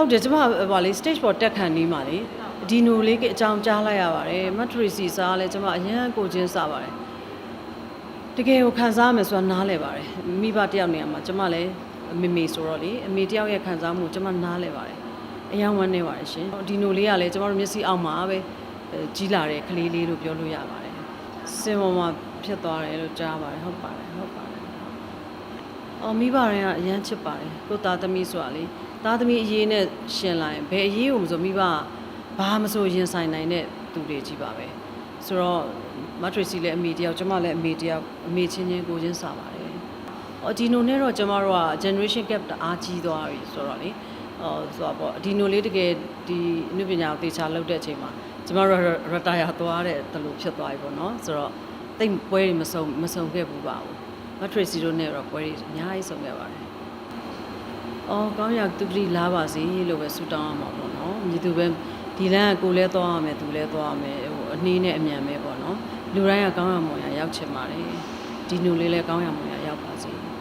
ဟုတ်တယ်ကျမဟိုလေ stage ပေါ်တက်ခံနေမှာလေဒီနိုလေးကအကြောင်းကြားလိုက်ရပါတယ်မထရီစီစားလဲကျမအရန်ကိုချင်းစားပါတယ်တကယ်ကိုခံစားရမယ်ဆိုတာနားလဲပါတယ်မိဘတယောက်နေရာမှာကျမလည်းအမေမေဆိုတော့လေအမေတယောက်ရဲ့ခံစားမှုကိုကျမနားလဲပါတယ်အရန်ဝမ်းနေပါတယ်ရှင်ဒီနိုလေးကလည်းကျမတို့မျက်စိအောက်မှာပဲအဲကြီးလာတဲ့ကလေးလေးလို့ပြောလို့ရပါတယ်စင်ပေါ်မှာဖြစ်သွားတယ်လို့ကြားပါတယ်ဟုတ်ပါတယ်ဟုတ်ပါတယ် အော်မိဘတွေကအရန်ချစ်ပါတယ်ကိုသားသမီးဆိုတာလေသားသမီးအရေးနဲ့ရှင်လာရင်ဘယ်အရေးကိုမဆိုမိဘကဘာမဆိုရင်ဆိုင်နိုင်တဲ့သူတွေကြီးပါပဲဆိုတော့မထရီစီလည်းအမေတယောက်ကျမလည်းအမေတယောက်အမေချင်းချင်းကိုချင်းစားပါတယ်အော်ဒီနိုနဲ့တော့ကျမတို့က generation gap တအားကြီးသွားပြီဆိုတော့လေအော်ဆိုတော့ပေါ့ဒီနိုလေးတကယ်ဒီအနုပညာကိုတေချာလုပ်တဲ့အချိန်မှာကျမတို့ retire သွားတဲ့တလူဖြစ်သွားပြီပေါ့နော်ဆိုတော့တိတ်ပွဲတွေမစုံမစုံခဲ့ဘူးပါဘူး မထရီစီတို့နဲ့တော့ပွဲတွေအများကြီးဆုံးခဲ့ပါတယ်။အော်ကောင်းရသူပတိလာပါစေလို့ပဲဆုတောင်းရမှာပေါ့နော်။မြည်သူပဲဒီလမ်းကကိုလည်းသွားရမယ်သူလည်းသွားရမယ်ဟိုအနှီးနဲ့အမြန်ပဲပေါ့နော်။လူတိုင်းကကောင်းရမွန်ရရောက်ချင်ပါတယ်။ဒီနူလေးလည်းကောင်းရမွန်ရ